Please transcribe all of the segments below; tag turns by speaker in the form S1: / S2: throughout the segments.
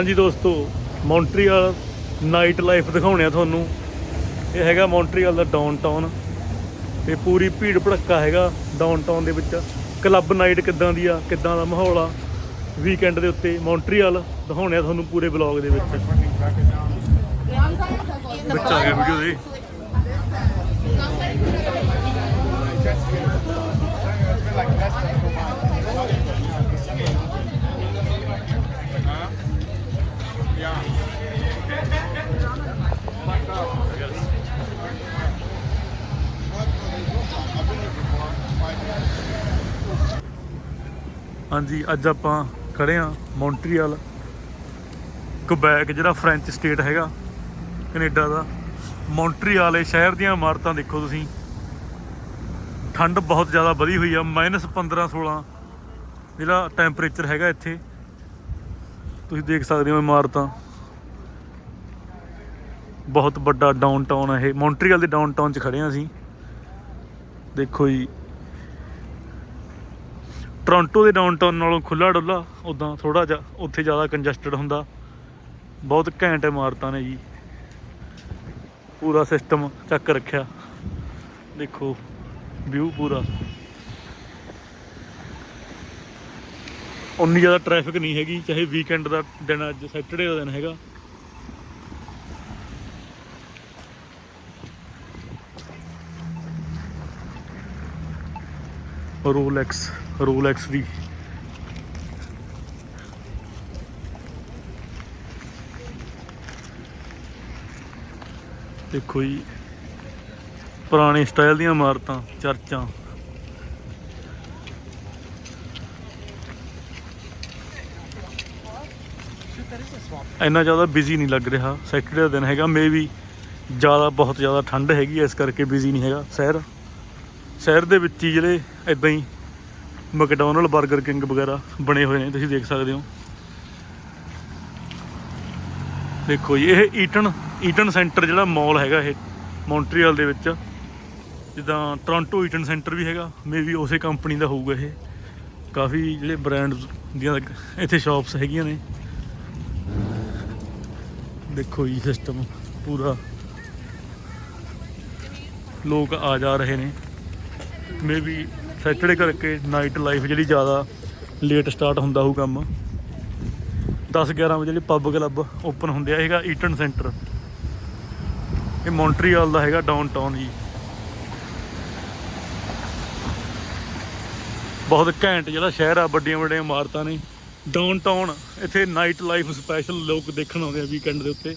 S1: ਹਾਂਜੀ ਦੋਸਤੋ Montreal night life ਦਿਖਾਉਣੇ ਆ ਤੁਹਾਨੂੰ। ਇਹ ਹੈਗਾ ਮੌਂਟਰੀਅਲ ਦਾ ਡਾਊਨਟਾਊਨ ਤੇ ਪੂਰੀ ਭੀੜ ਭੜੱਕਾ ਹੈਗਾ ਡਾਊਨਟਾਊਨ ਦੇ ਵਿੱਚ। ਕਲੱਬ ਨਾਈਟ ਕਿੱਦਾਂ ਦੀ ਆ, ਕਿੱਦਾਂ ਦਾ ਮਾਹੌਲ ਆ ਵੀਕਐਂਡ ਦੇ ਉੱਤੇ ਮੌਂਟਰੀਅਲ ਦਿਖਾਉਣੇ ਆ ਤੁਹਾਨੂੰ ਪੂਰੇ ਬਲੌਗ ਦੇ ਵਿੱਚ। ਵਿੱਚ ਆ ਗਿਆ ਵੀਡੀਓ ਦੇ। ਹਾਂਜੀ, ਅੱਜ ਆਪਾਂ ਖੜੇ ਆ ਮੌਂਟਰੀਅਲ ਕੁਬੈਕ, ਜਿਹੜਾ ਫ੍ਰੈਂਚ ਸਟੇਟ ਹੈਗਾ, ਕੈਨੇਡਾ ਦਾ। ਮੌਂਟਰੀਅਲ ਇਹ ਸ਼ਹਿਰ ਦੀਆਂ ਇਮਾਰਤਾਂ ਦੇਖੋ ਤੁਸੀਂ। ਠੰਡ ਬਹੁਤ ਜ਼ਿਆਦਾ ਵਧੀ ਹੋਈ ਆ ਮਾਈਨਸ 15 16 ਜਿਹੜਾ ਟੈਂਪਰੇਚਰ ਹੈਗਾ ਇੱਥੇ। ਤੁਸੀਂ ਦੇਖ ਸਕਦੇ ਹੋ ਇਮਾਰਤਾਂ। ਬਹੁਤ ਵੱਡਾ ਡਾਊਨਟਾਊਨ ਹੈ ਇਹ। ਮੌਂਟਰੀਅਲ ਦੇ ਡਾਊਨਟਾਊਨ 'ਚ ਖੜੇ ਆ ਅਸੀਂ। ਦੇਖੋ ਜੀ ਟੋਰਾਂਟੋ ਦੇ ਡਾਊਨਟਾਊਨ ਨਾਲੋਂ ਖੁੱਲਾ ਡੁੱਲਾ ਉਦਾਂ ਥੋੜਾ ਜਿਹਾ ਉੱਥੇ ਜ਼ਿਆਦਾ ਕੰਜਸਟਡ ਹੁੰਦਾ। ਬਹੁਤ ਘੈਂਟ ਇਮਾਰਤਾਂ ਨੇ ਜੀ। ਪੂਰਾ ਸਿਸਟਮ ਚੱਕ ਰੱਖਿਆ। ਦੇਖੋ ਵਿਊ ਪੂਰਾ। ਉਨੀ ਜ਼ਿਆਦਾ ਟ੍ਰੈਫਿਕ ਨਹੀਂ ਹੈਗੀ, ਚਾਹੇ ਵੀਕਐਂਡ ਦਾ ਦਿਨ ਅੱਜ ਸੈਟਰਡੇ ਦਾ ਦਿਨ ਹੈਗਾ। ਰੋਲੈਕਸ ਰੋਲੈਕਸ ਦੀ ਦੇਖੋ ਜੀ, ਪੁਰਾਣੇ ਸਟਾਈਲ ਦੀਆਂ ਇਮਾਰਤਾਂ, ਚਰਚਾਂ। ਇੰਨਾ ਜ਼ਿਆਦਾ ਬਿਜ਼ੀ ਨਹੀਂ ਲੱਗ ਰਿਹਾ। ਸੈਟਰਡੇ ਦਾ ਦਿਨ ਹੈਗਾ ਮੇਬੀ ਜ਼ਿਆਦਾ, ਬਹੁਤ ਜ਼ਿਆਦਾ ਠੰਡ ਹੈਗੀ ਇਸ ਕਰਕੇ ਬਿਜ਼ੀ ਨਹੀਂ ਹੈਗਾ। ਸ਼ਹਿਰ ਸ਼ਹਿਰ ਦੇ ਵਿੱਚ ਹੀ ਜਿਹੜੇ ਇਦਾਂ ਹੀ ਮੈਕਡੋਨਲ 버ਗਰ ਕਿੰਗ ਵਗੈਰਾ ਬਣੇ ਹੋਏ ਨੇ, ਤੁਸੀਂ ਦੇਖ ਸਕਦੇ ਹੋ। ਦੇਖੋ ਜੀ, ਇਹ ਈਟਨ ਈਟਨ ਸੈਂਟਰ ਜਿਹੜਾ ਮਾਲ ਹੈਗਾ ਇਹ ਮੌਂਟਰੀਅਲ ਦੇ ਵਿੱਚ। ਜਿੱਦਾਂ ਟੋਰਾਂਟੋ ਈਟਨ ਸੈਂਟਰ ਵੀ ਹੈਗਾ ਮੇਬੀ ਉਸੇ ਕੰਪਨੀ ਦਾ ਹੋਊਗਾ ਇਹ। ਕਾਫੀ ਜਿਹੜੇ ਬ੍ਰਾਂਡਸ ਦੀਆਂ ਇੱਥੇ ਸ਼ਾਪਸ ਹੈਗੀਆਂ ਨੇ। ਦੇਖੋ ਜੀ ਸਿਸਟਮ ਪੂਰਾ। ਲੋਕ ਆ ਜਾ ਰਹੇ ਨੇ। ਮੇਬੀ ਸੈਟਰਡੇ ਕਰਕੇ ਨਾਈਟ ਲਾਈਫ ਜਿਹੜੀ ਜ਼ਿਆਦਾ ਲੇਟ ਸਟਾਰਟ ਹੁੰਦਾ ਹੋਊ ਕੰਮ। 10 11 ਵਜੇ ਜਿਹੜੇ ਪੱਬ ਕਲੱਬ ਓਪਨ ਹੁੰਦੇ ਆ ਹੈਗਾ ਈਟਨ ਸੈਂਟਰ ਇਹ ਮੌਂਟਰੀਅਲ ਦਾ ਹੈਗਾ ਡਾਊਨਟਾਊਨ ਜੀ। ਬਹੁਤ ਘੈਂਟ ਜਿਹੜਾ ਸ਼ਹਿਰ ਆ, ਵੱਡੀਆਂ ਵੱਡੀਆਂ ਇਮਾਰਤਾਂ ਨੇ। ਡਾਊਨਟਾਊਨ ਇੱਥੇ ਨਾਈਟ ਲਾਈਫ ਸਪੈਸ਼ਲ ਲੋਕ ਦੇਖਣ ਆਉਂਦੇ ਆ ਵੀਕਐਂਡ ਦੇ ਉੱਤੇ।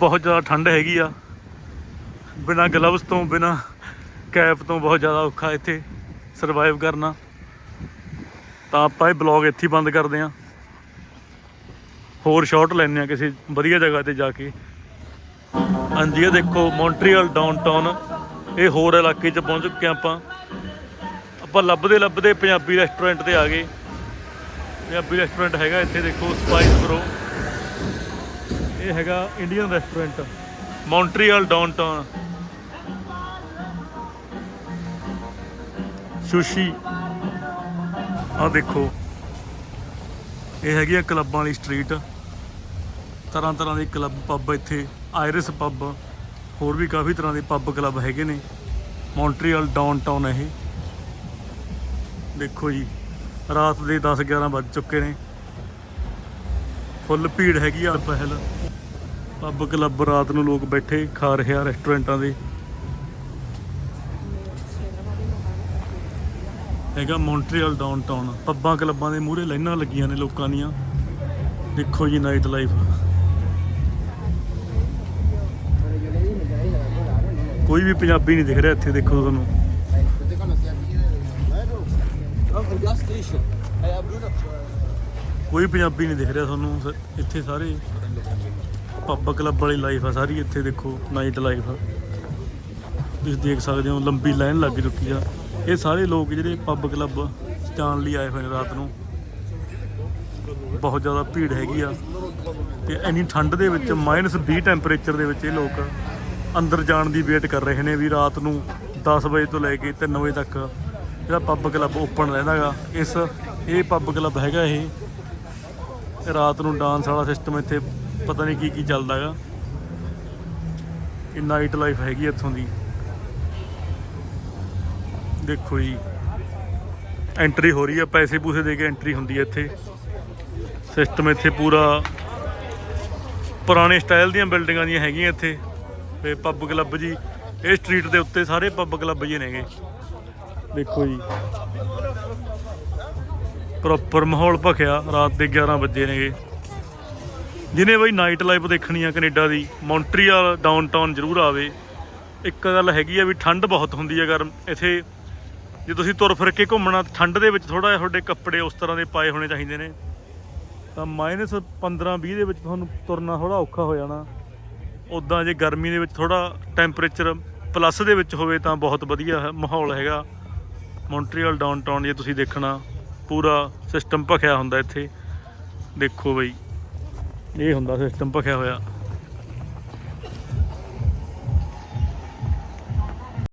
S1: ਬਹੁਤ ਜ਼ਿਆਦਾ ਠੰਡ ਹੈਗੀ ਆ। ਬਿਨਾ ਗਲਵਸ ਤੋਂ, ਬਿਨਾ ਕੈਪ ਤੋਂ ਬਹੁਤ ਜ਼ਿਆਦਾ ਔਖਾ ਇੱਥੇ ਸਰਵਾਈਵ ਕਰਨਾ। ਤਾਂ ਆਪਾਂ ਇਹ ਬਲੌਗ ਇੱਥੇ ਹੀ ਬੰਦ ਕਰਦੇ ਹਾਂ। ਹੋਰ ਸ਼ਾਟ ਲੈਣੇ ਆ ਕਿਸੇ ਵਧੀਆ ਜਗ੍ਹਾ ਤੇ ਜਾ ਕੇ। ਹਾਂਜੀ, ਇਹ ਦੇਖੋ ਮੌਂਟਰੀਅਲ ਡਾਊਨਟਾਊਨ ਇਹ ਹੋਰ ਇਲਾਕੇ 'ਚ ਪਹੁੰਚ ਚੁੱਕੇ ਹਾਂ ਆਪਾਂ। ਆਪਾਂ ਲੱਭਦੇ ਲੱਭਦੇ ਪੰਜਾਬੀ ਰੈਸਟੋਰੈਂਟ ਤੇ ਆ ਗਏ। ਪੰਜਾਬੀ ਰੈਸਟੋਰੈਂਟ ਹੈਗਾ ਇੱਥੇ ਦੇਖੋ ਸਪਾਈਸ ਬਰੋ ਇਹ ਹੈਗਾ Indian restaurant Montreal downtown sushi ਆ ਦੇਖੋ। ਇਹ ਹੈਗੀ ਆ ਕਲੱਬਾਂ ਵਾਲੀ ਸਟਰੀਟ ਤਰ੍ਹਾਂ ਤਰ੍ਹਾਂ ਦੇ ਕਲੱਬ ਪੱਬ ਇੱਥੇ। ਆਇਰਿਸ ਪੱਬ ਹੋਰ ਵੀ ਕਾਫੀ ਤਰ੍ਹਾਂ ਦੇ ਪੱਬ ਕਲੱਬ ਹੈਗੇ ਨੇ। ਮੌਂਟਰੀਅਲ ਡਾਊਨਟਾਊਨ ਇਹ। ਦੇਖੋ ਜੀ ਰਾਤ ਦੇ 10 11 ਵੱਜ ਚੁੱਕੇ ਨੇ। ਫੁੱਲ ਭੀੜ ਹੈਗੀ ਆ ਪਹਿਲ ਪੱਬ ਕਲੱਬ ਰਾਤ ਨੂੰ ਲੋਕ ਬੈਠੇ ਖਾ ਰਹੇ ਆ ਰੈਸਟੋਰੈਂਟਾਂ ਦੇ। ਹੈਗਾ ਮੌਂਟਰੀਅਲ ਡਾਊਨਟਾਊਨ। ਪੱਬਾਂ ਕਲੱਬਾਂ ਦੇ ਮੂਹਰੇ ਲਾਈਨਾਂ ਲੱਗੀਆਂ ਨੇ ਲੋਕਾਂ ਦੀਆਂ। ਦੇਖੋ ਜੀ ਨਾਈਟ ਲਾਈਫ। ਕੋਈ ਵੀ ਪੰਜਾਬੀ ਨਹੀਂ ਦਿਖ ਰਿਹਾ ਇੱਥੇ, ਦੇਖੋ ਤੁਹਾਨੂੰ। ਕੋਈ ਪੰਜਾਬੀ ਨਹੀਂ ਦਿਖ ਰਿਹਾ ਤੁਹਾਨੂੰ ਇੱਥੇ ਸਾਰੇ। ਪੱਬ ਕਲੱਬ ਵਾਲੀ ਲਾਈਫ ਆ ਸਾਰੀ ਇੱਥੇ ਦੇਖੋ ਨਾਈਟ ਲਾਈਫ ਤੁਸੀਂ ਦੇਖ ਸਕਦੇ ਹੋ, ਲੰਬੀ ਲਾਈਨ ਲੱਗ ਚੁੱਕੀ ਆ। ਇਹ ਸਾਰੇ ਲੋਕ ਜਿਹੜੇ ਪੱਬ ਕਲੱਬ ਜਾਣ ਲਈ ਆਏ ਹੋਏ ਨੇ ਰਾਤ ਨੂੰ, ਬਹੁਤ ਜ਼ਿਆਦਾ ਭੀੜ ਹੈਗੀ ਆ। ਤੇ ਇੰਨੀ ਠੰਡ ਦੇ ਵਿੱਚ ਮਾਈਨਸ 20 ਟੈਂਪਰੇਚਰ ਦੇ ਵਿੱਚ ਇਹ ਲੋਕ ਅੰਦਰ ਜਾਣ ਦੀ ਵੇਟ ਕਰ ਰਹੇ ਨੇ ਵੀ ਰਾਤ ਨੂੰ 10 ਵਜੇ ਤੋਂ ਲੈ ਕੇ 3 ਵਜੇ ਤੱਕ ਜਿਹੜਾ ਪੱਬ ਕਲੱਬ ਓਪਨ ਰਹਿੰਦਾਗਾ ਇਸ, ਇਹ ਪੱਬ ਕਲੱਬ ਹੈਗਾ ਇਹ। ਰਾਤ ਨੂੰ ਡਾਂਸ ਵਾਲਾ ਸਿਸਟਮ ਇੱਥੇ ਪਤਾ ਨਹੀਂ ਕੀ ਕੀ ਚੱਲਦਾਗਾ। ਇਹ ਨਾਈਟ ਲਾਈਫ ਹੈਗੀ ਇੱਥੋਂ ਦੀ। ਦੇਖੋ ਜੀ। ਐਂਟਰੀ ਹੋ ਰਹੀ ਆ, ਪੈਸੇ ਪੂਸੇ ਦੇ ਕੇ ਐਂਟਰੀ ਹੁੰਦੀ ਹੈ ਇੱਥੇ। ਸਿਸਟਮ ਇੱਥੇ ਪੂਰਾ ਪੁਰਾਣੇ ਸਟਾਈਲ ਦੀਆਂ ਬਿਲਡਿੰਗਾਂ ਦੀਆਂ ਹੈਗੀਆਂ ਇੱਥੇ। ਤੇ ਪੱਬ ਕਲੱਬ ਜੀ, ਇਹ ਸਟਰੀਟ ਦੇ ਉੱਤੇ ਸਾਰੇ ਪੱਬ ਕਲੱਬ ਜੀ ਨੇਗੇ। ਦੇਖੋ ਜੀ। ਪ੍ਰੋਪਰ ਮਾਹੌਲ ਭਖਿਆ, ਰਾਤ ਦੇ 11 ਵਜੇ ਨੇਗੇ। ਜਿਹਨੇ ਬਈ ਨਾਈਟ ਲਾਈਫ ਦੇਖਣੀ ਆ ਕੈਨੇਡਾ ਦੀ ਮੌਂਟਰੀਅਲ ਡਾਊਨਟਾਊਨ ਜ਼ਰੂਰ ਆਵੇ। ਇੱਕ ਗੱਲ ਹੈਗੀ ਆ ਵੀ ਠੰਡ ਬਹੁਤ ਹੁੰਦੀ ਹੈ ਗਰਮ, ਇੱਥੇ ਜੇ ਤੁਸੀਂ ਤੁਰ ਫਿਰ ਕੇ ਘੁੰਮਣਾ, ਠੰਡ ਦੇ ਵਿੱਚ ਥੋੜਾ ਜਿਹਾ ਤੁਹਾਡੇ ਕੱਪੜੇ ਉਸ ਤਰ੍ਹਾਂ ਦੇ ਪਾਏ ਹੋਣੇ ਚਾਹੀਦੇ ਨੇ। ਤਾਂ ਮਾਈਨਸ 15 20 ਦੇ ਵਿੱਚ ਤੁਹਾਨੂੰ ਤੁਰਨਾ ਥੋੜਾ ਔਖਾ ਹੋ ਜਾਣਾ। ਉਦਾਂ ਜੇ ਗਰਮੀ ਦੇ ਵਿੱਚ ਥੋੜਾ ਟੈਂਪਰੇਚਰ ਪਲੱਸ ਦੇ ਵਿੱਚ ਹੋਵੇ ਤਾਂ ਬਹੁਤ ਵਧੀਆ ਮਾਹੌਲ ਹੈਗਾ। ਮੌਂਟਰੀਅਲ ਡਾਊਨਟਾਊਨ ਜੇ ਤੁਸੀਂ ਦੇਖਣਾ, ਪੂਰਾ ਸਿਸਟਮ ਭਖਿਆ ਹੁੰਦਾ ਇੱਥੇ। ਦੇਖੋ ਬਈ। ਇਹ ਹੁੰਦਾ ਸਿਸਟਮ ਭਖਿਆ ਹੋਇਆ।